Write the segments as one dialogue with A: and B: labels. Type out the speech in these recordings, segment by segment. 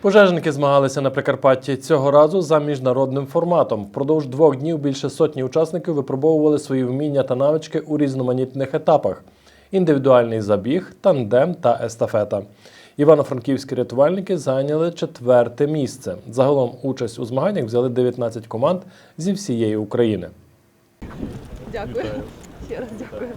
A: Пожежники змагалися на Прикарпатті цього разу за міжнародним форматом. Впродовж двох днів більше сотні учасників випробовували свої вміння та навички у різноманітних етапах: індивідуальний забіг, тандем та естафета. Івано-франківські рятувальники зайняли четверте місце. Загалом участь у змаганнях взяли 19 команд зі всієї України.
B: Дякую. Ще раз дякую.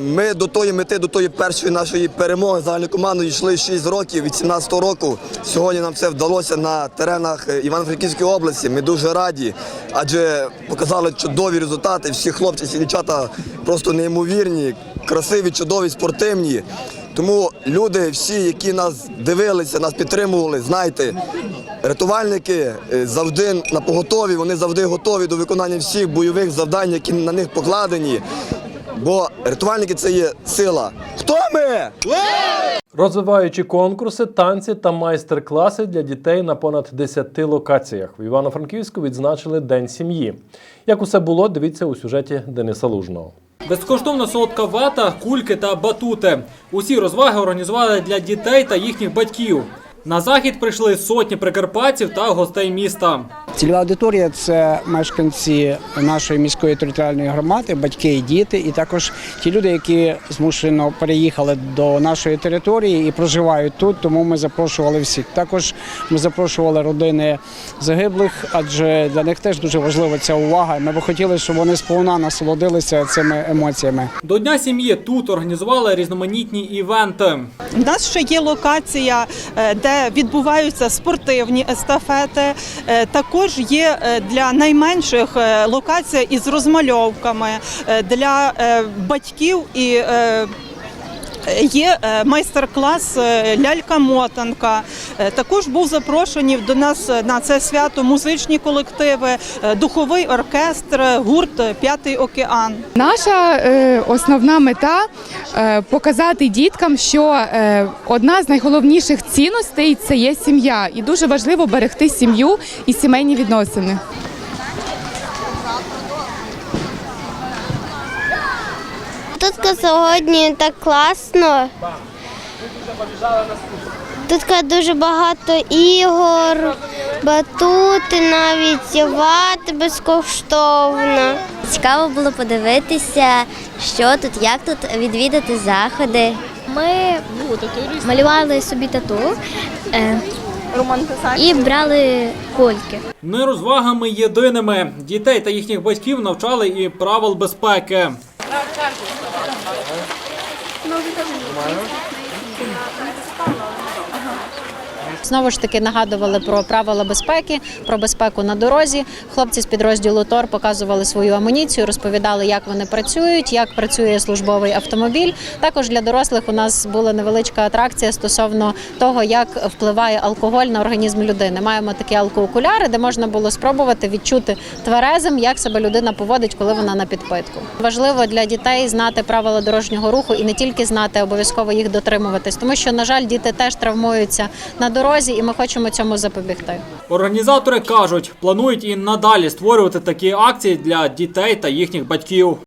C: Ми до тої мети, до тої першої нашої перемоги загальної команди йшли 6 років від 17 року. Сьогодні нам це вдалося на теренах е, Івано-Франківської області. Ми дуже раді, адже показали чудові результати. Всі хлопці, всі дівчата просто неймовірні, красиві, чудові, спортивні. Тому люди, всі, які нас дивилися, нас підтримували, знайте, рятувальники е, завжди на поготові, вони завжди готові до виконання всіх бойових завдань, які на них покладені. Бо рятувальники це є сила. Хто ми?
A: Розвиваючи конкурси, танці та майстер-класи для дітей на понад 10 локаціях. В Івано-Франківську відзначили День сім'ї. Як усе було, дивіться у сюжеті Дениса Лужного.
D: Безкоштовна солодка вата, кульки та батути. Усі розваги організували для дітей та їхніх батьків. На захід прийшли сотні прикарпатців та гостей міста.
E: Цільова аудиторія це мешканці нашої міської територіальної громади, батьки і діти, і також ті люди, які змушено переїхали до нашої території і проживають тут. Тому ми запрошували всіх. Також ми запрошували родини загиблих, адже для них теж дуже важлива ця увага. Ми би хотіли, щоб вони сповна насолодилися цими емоціями.
D: До Дня сім'ї тут організували різноманітні івенти.
B: У нас ще є локація, е, де відбуваються спортивні естафети. Е, Також є е, для найменших е, локація із розмальовками е, для батьків і. Є е, майстер-клас е, лялька-мотанка. Е, Також був запрошені до нас на це свято музичні колективи, духовий оркестр, гурт П'ятий океан.
F: Наша основна мета показати діткам, що одна з найголовніших цінностей це є сім'я, і дуже важливо берегти сім'ю і сімейні відносини.
G: Тут сьогодні так класно. Тут дуже багато ігор, батути, навіть вати безкоштовно.
H: Цікаво було подивитися, що тут, як тут відвідати заходи. Ми малювали собі тату е, і брали кульки.
D: Не розвагами єдиними. Дітей та їхніх батьків навчали і правил безпеки. Come on.
I: Знову ж таки нагадували про правила безпеки, про безпеку на дорозі. Хлопці з підрозділу ТОР показували свою амуніцію, розповідали, як вони працюють, як працює службовий автомобіль. Також для дорослих у нас була невеличка атракція стосовно того, як впливає алкоголь на організм людини. Маємо такі алкоокуляри, де можна було спробувати відчути тверезим, як себе людина поводить, коли вона на підпитку. Важливо для дітей знати правила дорожнього руху і не тільки знати, обов'язково їх дотримуватись, тому що, на жаль, діти теж травмуються на дорозі, і ми хочемо цьому запобігти.
D: Організатори кажуть, планують і надалі створювати такі акції для дітей та їхніх батьків.